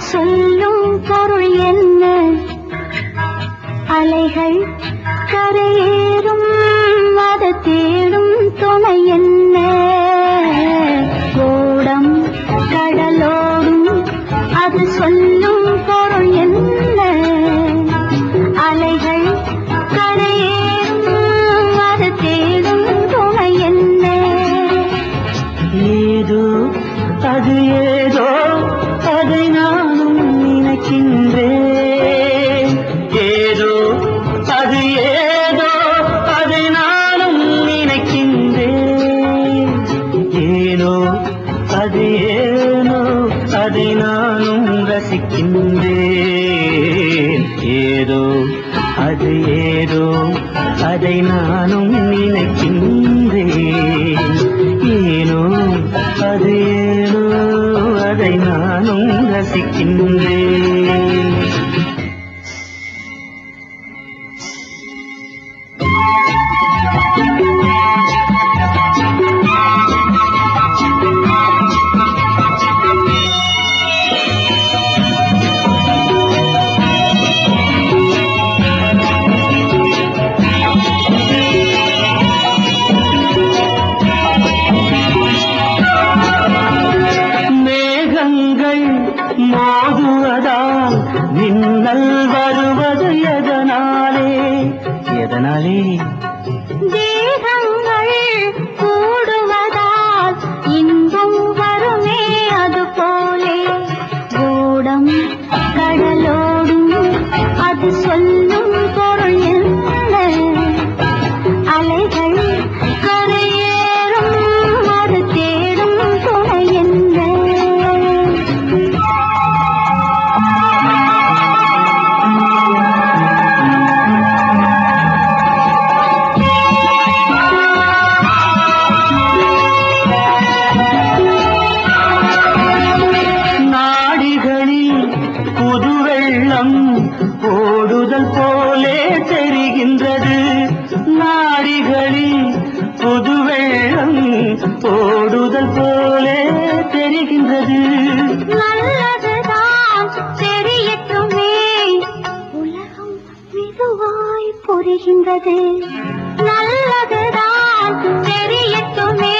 சொல்லும் பொருள் என்ன? அலைகள் கரையேறும் அது தேடும் துணை என்ன? ஓடம் கடலோடும் அது சொல்லும் பொருள் என்ன? அலைகள் கரையேறும் அது தேடும் துணை என்ன? ஏதோ அது ஏதோ ஏதோ அதை நானும் நினைக்கின்றேன் ஏனோ அது ஏனோ அதை நானும் ரசிக்கின்றேன் மின்னல் வருவது எதனாலே? எதனாலே? நல்லதுதான். தெரியட்டுமே